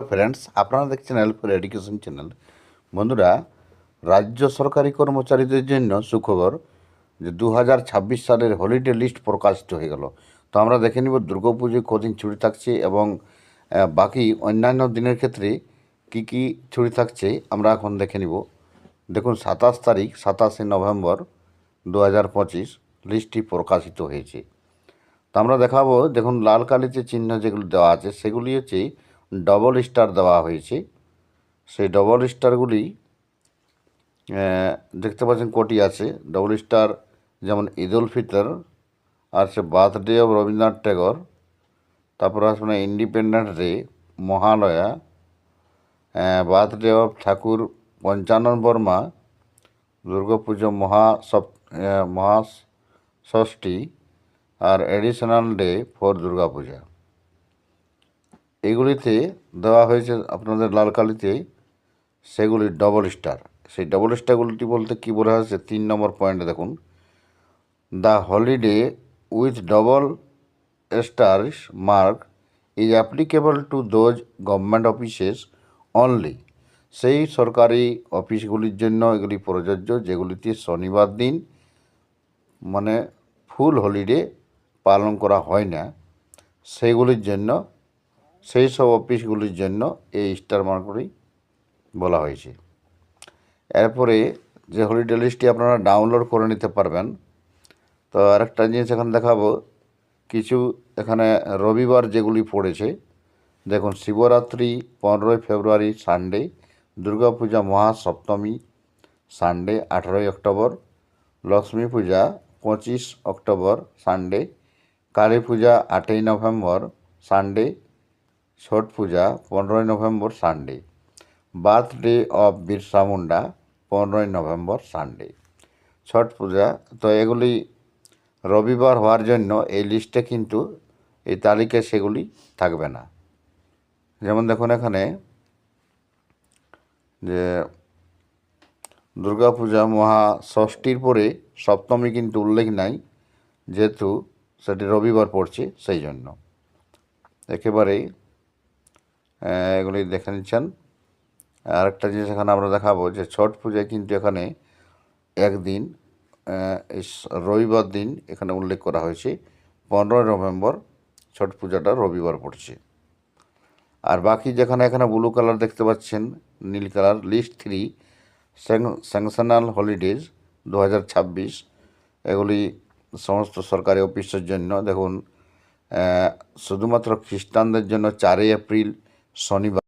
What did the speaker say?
Friends আপনারা দেখছেন helpful education channel বন্ধুরা, রাজ্য সরকারি কর্মচারীদের জন্য সুখবর যে দু হাজার ছাব্বিশ সালের হলিডে লিস্ট প্রকাশিত হয়ে গেল। তো আমরা দেখে নিব দুর্গাপুজোয় কদিন ছুটি থাকছে এবং বাকি অন্যান্য দিনের ক্ষেত্রে কি কি ছুটি থাকছে আমরা এখন দেখে নিব। দেখুন, সাতাশ তারিখ, সাতাশে নভেম্বর দু হাজার পঁচিশ লিস্টটি প্রকাশিত হয়েছে। তো আমরা দেখাবো, দেখুন, লাল কালিতে চিহ্ন যেগুলো দেওয়া আছে, সেগুলি হচ্ছে ডবল স্টার দেওয়া হয়েছে। সেই ডবল স্টারগুলি দেখতে পাচ্ছেন কোটি আছে। ডবল স্টার যেমন ঈদ উল ফিতর আর সে বার্থডে অফ রবীন্দ্রনাথ ট্যাগর তারপর আসবে independence day Mahalaya birthday of Thakur Panchanan Barma Durga Puja মহা সপ আহ, ষষ্ঠী আর এডিশনাল ডে ফর দুর্গাপূজা। এগুলিতে দেওয়া হয়েছে আপনাদের লাল কালিতে, সেগুলি ডবল স্টার সেই ডবল স্টারগুলিটি বলতে কী বলা হয়েছে তিন নম্বর পয়েন্টে দেখুন। The holiday with double stars mark is applicable to those government offices only সেই সরকারি অফিসগুলির জন্য এগুলি প্রযোজ্য, যেগুলিতে শনিবার দিন মানে ফুল হলিডে পালন করা হয় না। সেইগুলির জন্য সেই সব অফিসগুলির জন্য এই স্টার মার্কগুলি বলা হয়েছে। এরপরে যে হলিডে লিস্টটি আপনারা ডাউনলোড করে নিতে পারবেন, তো আরেকটা জিনিস এখানে দেখাবো। কিছু এখানে রবিবার যেগুলি পড়েছে, দেখুন শিবরাত্রি পনেরোই February Sunday, Durga Puja Mahasaptami Sunday আঠেরোই অক্টোবর, লক্ষ্মী পূজা পঁচিশ অক্টোবর সানডে, কালী পূজা আটই নভেম্বর সানডে ছট পূজা, পনেরোই November, Sunday. Birthday of Birsa Munda, পনেরোই নভেম্বর, সানডে। ছট পূজা, তো এগুলি রবিবার হওয়ার জন্য এই লিস্টে কিন্তু এই তালিকায় সেগুলি থাকবে না। যেমন দেখুন এখানে যে দুর্গাপূজা মহা ষষ্ঠীর পরে সপ্তমী কিন্তু উল্লেখ নাই, যেহেতু সেটি রবিবার পড়ছে, সেই জন্য। একেবারেই এগুলি দেখে নিচ্ছেন। আরেকটা জিনিস এখানে আমরা দেখাবো যে ছট পূজায় কিন্তু এখানে একদিন রবিবার দিন এখানে উল্লেখ করা হয়েছে। পনেরোই নভেম্বর ছট পূজাটা রবিবার পড়ছে। আর বাকি যেখানে এখানে ব্লু কালার দেখতে পাচ্ছেন, নীল colour, list three sanctional holidays দু হাজার ছাব্বিশ। এগুলি সমস্ত সরকারি অফিসের জন্য। দেখুন শুধুমাত্র খ্রিস্টানদের জন্য চারই এপ্রিল শনিবার